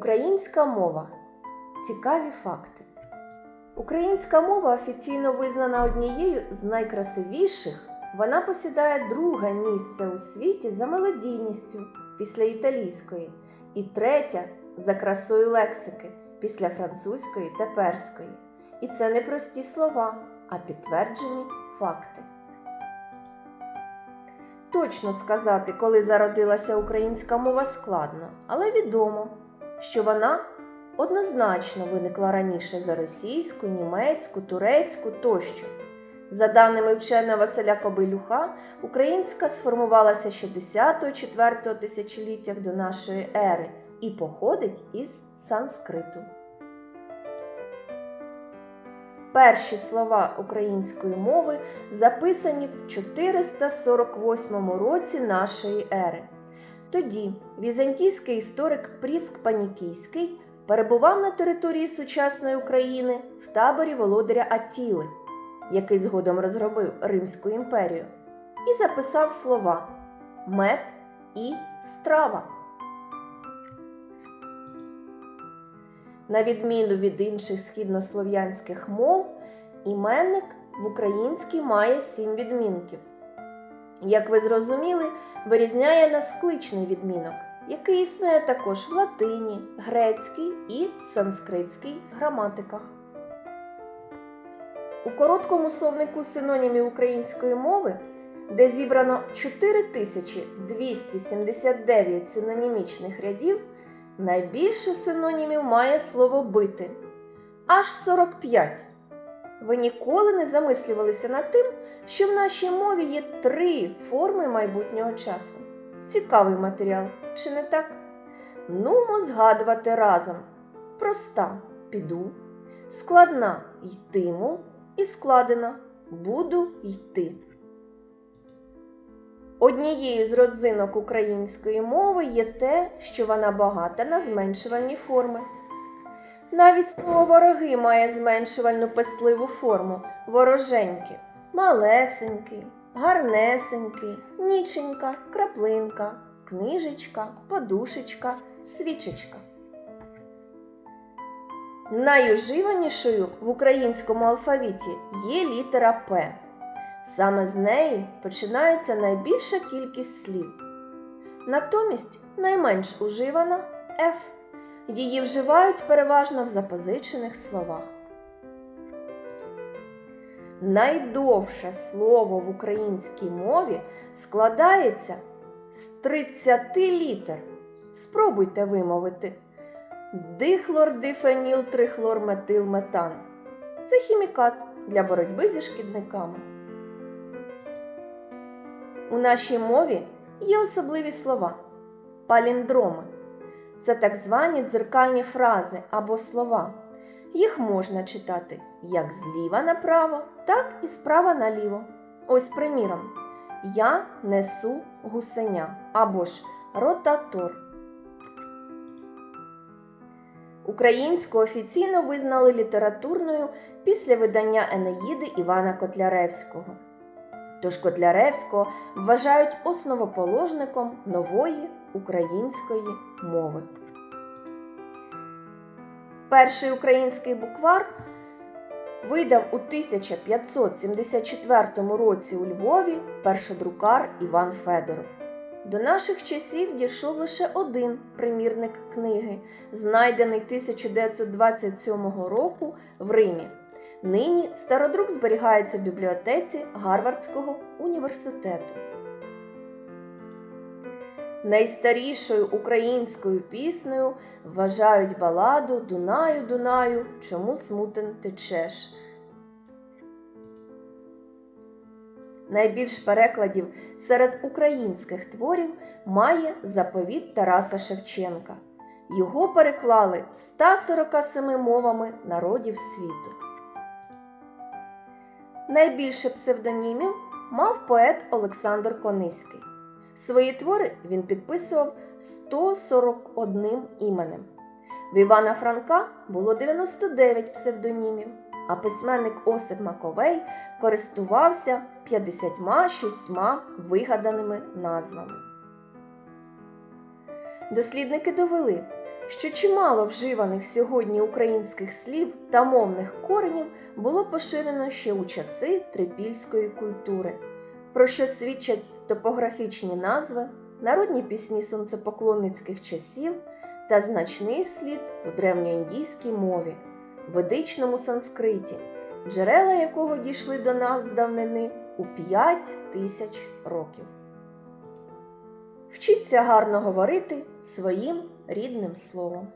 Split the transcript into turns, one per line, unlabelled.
Українська мова. Цікаві факти. Українська мова офіційно визнана однією з найкрасивіших. Вона посідає друге місце у світі за мелодійністю після італійської, і третє за красою лексики після французької та перської. І це не прості слова, а підтверджені факти. Точно сказати, коли зародилася українська мова складно, але відомо, що вона однозначно виникла раніше за російську, німецьку, турецьку тощо. За даними вченого Василя Кобилюха, українська сформувалася ще 10-4 тисячоліттях до нашої ери і походить із санскриту. Перші слова української мови записані в 448 році нашої ери. Тоді візантійський історик Пріск Панікійський перебував на території сучасної України в таборі володаря Атіли, який згодом розробив Римську імперію, і записав слова мед і страва. На відміну від інших східнослов'янських мов, іменник в українській має сім відмінків. Як ви зрозуміли, вирізняє нас кличний відмінок, який існує також в латині, грецькій і санскритській граматиках. У короткому словнику синонімів української мови, де зібрано 4279 синонімічних рядів, найбільше синонімів має слово бити аж 45. Ви ніколи не замислювалися над тим, що в нашій мові є три форми майбутнього часу. Цікавий матеріал, чи не так? Нумо згадувати разом. Проста піду, складна йтиму і складена буду йти. Однією з родзинок української мови є те, що вона багата на зменшувальні форми. Навіть слово вороги має зменшувальну пестливу форму вороженьки, малесенький, гарнесенький, ніченька, краплинка, книжечка, подушечка, свічечка. Найуживанішою в українському алфавіті є літера П. Саме з неї починається найбільша кількість слів. Натомість найменш уживана Ф. Її вживають переважно в запозичених словах. Найдовше слово в українській мові складається з 30 літер. Спробуйте вимовити дихлордифенілтрихлорметилметан. Це хімікат для боротьби зі шкідниками. У нашій мові є особливі слова паліндроми. Це так звані дзеркальні фрази або слова. Їх можна читати як зліва направо, так і справа наліво. Ось, приміром, я несу гусеня або ж ротатор. Українську офіційно визнали літературною після видання Енеїди Івана Котляревського. Тож Котляревського вважають основоположником нової української мови. Перший український буквар видав у 1574 році у Львові першодрукар Іван Федоров. До наших часів дійшов лише один примірник книги, знайдений 1927 року в Римі. Нині стародрук зберігається в бібліотеці Гарвардського університету. Найстарішою українською піснею вважають баладу Дунаю, Дунаю, чому смутен течеш. Найбільш перекладів серед українських творів має заповіт Тараса Шевченка. Його переклали 147 мовами народів світу. Найбільше псевдонімів мав поет Олександр Кониський. Свої твори він підписував 141 іменем. В Івана Франка було 99 псевдонімів, а письменник Осип Маковей користувався 56 вигаданими назвами. Дослідники довели, що чимало вживаних сьогодні українських слів та мовних коренів було поширено ще у часи трипільської культури, про що свідчать топографічні назви, народні пісні сонцепоклонницьких часів та значний слід у древньоіндійській мові, ведичному санскриті, джерела якого дійшли до нас з давнини у 5 тисяч років. Вчіться гарно говорити своїм рідним словом.